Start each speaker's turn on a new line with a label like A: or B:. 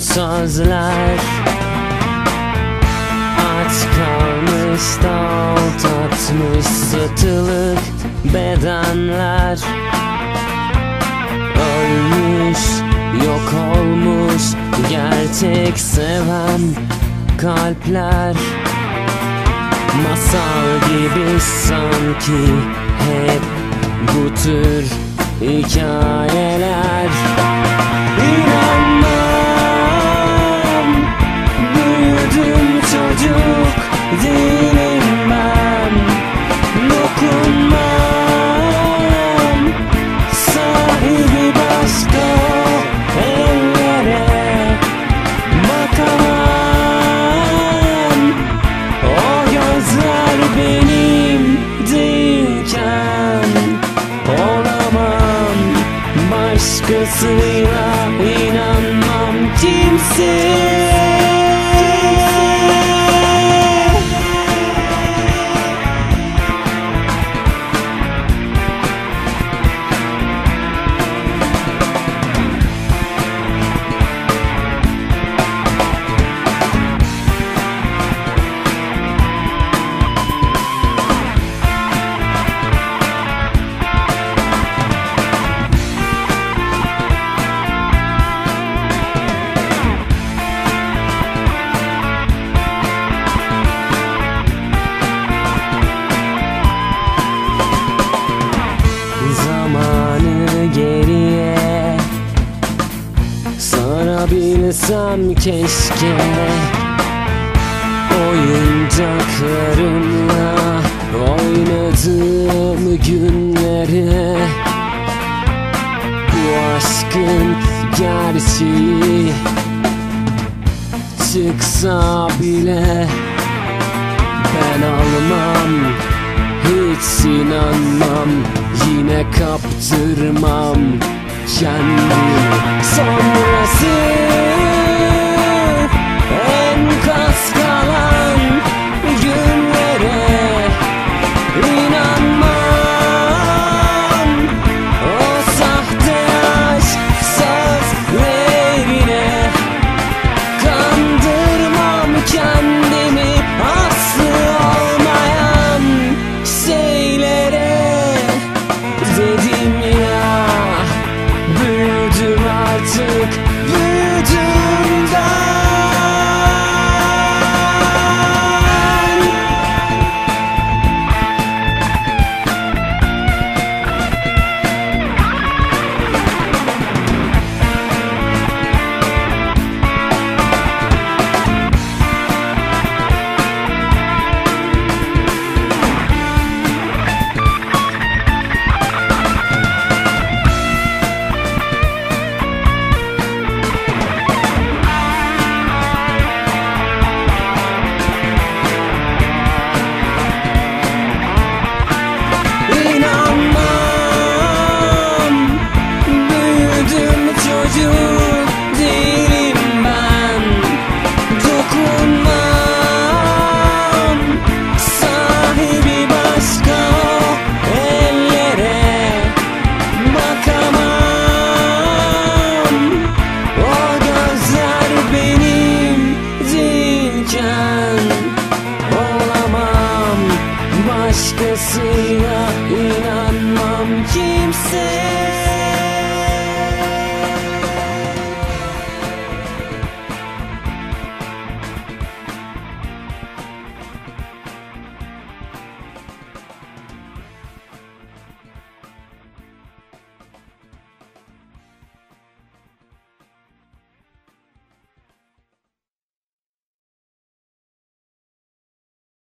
A: sözler. Aç kalmış da tatmış satılık bedenler. Ölmüş yok olmuş gerçek seven kalpler. Masal gibi sanki hep bu tür hikayeler. İnanmam Słynęła i nam mam Teamsy Sarabilsem keşke Oyuncaklarımla oynadığım günlere. Bu aşkın gerçeği Çıksa bile ben almam hiç inanmam Yine kaptırmam kendimi веди меня. Kimseye